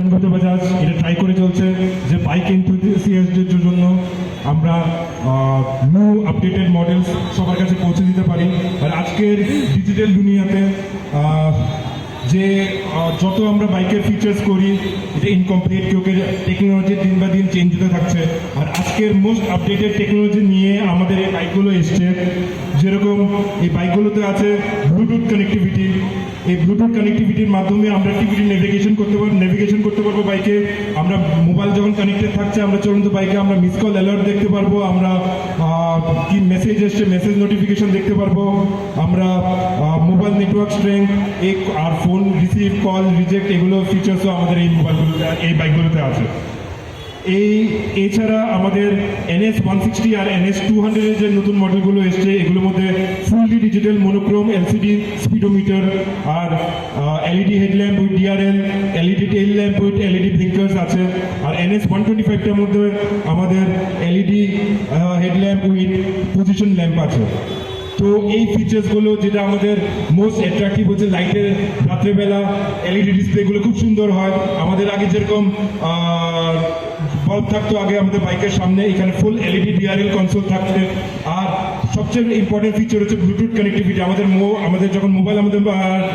কিষাণগত বাজাজ। এটা ট্রাই করে চলছে যে বাইক এনথুসিয়াসদের জন্য আমরা নিউ আপডেটেড মডেলস সবার কাছে পৌঁছে দিতে পারি। আর আজকের ডিজিটাল দুনিয়াতে যে যত আমরা বাইকের ফিচার্স করি, এটা ইনকমপ্লিট কেউ টেকনোলজি দিন বা দিন চেঞ্জ হতে থাকছে। আর আজকের মোস্ট আপডেটেড টেকনোলজি নিয়ে আমাদের এই বাইকগুলো এসছে। যেরকম এই বাইকগুলোতে আছে ব্লুটুথ কানেক্টিভিটি এই ব্লুটুথ কানেক্টিভিটির মাধ্যমে আমরা টিভিটি নেভিগেশন করতে পারব নেভিগেশন করতে পারব বাইকে আমরা মোবাইল যখন কানেক্টেড থাকছে, আমরা চলন্ত বাইকে আমরা মিস কল অ্যালার্ট দেখতে পারব, আমরা কি মেসেজ এসছে মেসেজ নোটিফিকেশন দেখতে পারব, আমরা মোবাইল নেটওয়ার্ক স্ট্রেংথ এই আর ফোন রিসিভ কল রিজেক্ট এগুলো ফিচার্সও আমাদের এই মোবাইলগুলোতে এই বাইকগুলোতে আছে। এই, এছাড়া আমাদের এনএস ওয়ান সিক্সটি আর এনএস টু হান্ড্রেডের যে নতুন মডেলগুলো এসছে, এগুলোর মধ্যে fully digital monochrome LCD speedometer R LED headlamp with DRL LED tail lamp with LED blinkers আছে। আর এনএস ওয়ান টোয়েন্টি ফাইভটার মধ্যে আমাদের LED headlamp with position lamp আছে। তো এই ফিচার্সগুলো যেটা আমাদের মোস্ট অ্যাট্রাকটিভ হচ্ছে লাইটের রাত্রেবেলা এলইডি ডিসপ্লেগুলো খুব সুন্দর হয়। আমাদের আগে যেরকম বাল্ব থাকতো আগে আমাদের বাইকের সামনে, এখানে ফুল এলইডি ডিআরএল কনসোল থাকছে আর সবচেয়ে ইম্পর্টেন্ট ফিচার হচ্ছে ব্লুটুথ কানেক্টিভিটি আমাদের আমাদের যখন মোবাইল আমাদের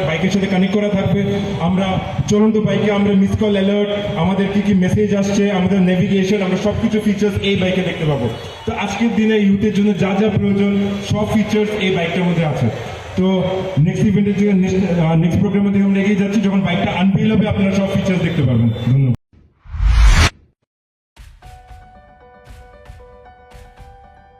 বাইকের সাথে কানেক্ট করা থাকবে, আমরা চলন্ত বাইকে আমরা মিস কল অ্যালার্ট আমাদের কি কি মেসেজ আসছে, আমাদের নেভিগেশন আমরা সব কিছু ফিচার্স এই বাইকে দেখতে পাবো। তো আজকের দিনে ইউথের জন্য যা যা প্রয়োজন, সব ফিচার্স এই বাইকটার মধ্যে আছে। তো নেক্সট ইভেন্টের নেক্সট প্রোগ্রামের দিকে আমরা এগিয়ে যাচ্ছি। যখন বাইকটা আনভিল হবে, আপনারা সব ফিচার্স দেখতে পারবেন। ধন্যবাদ।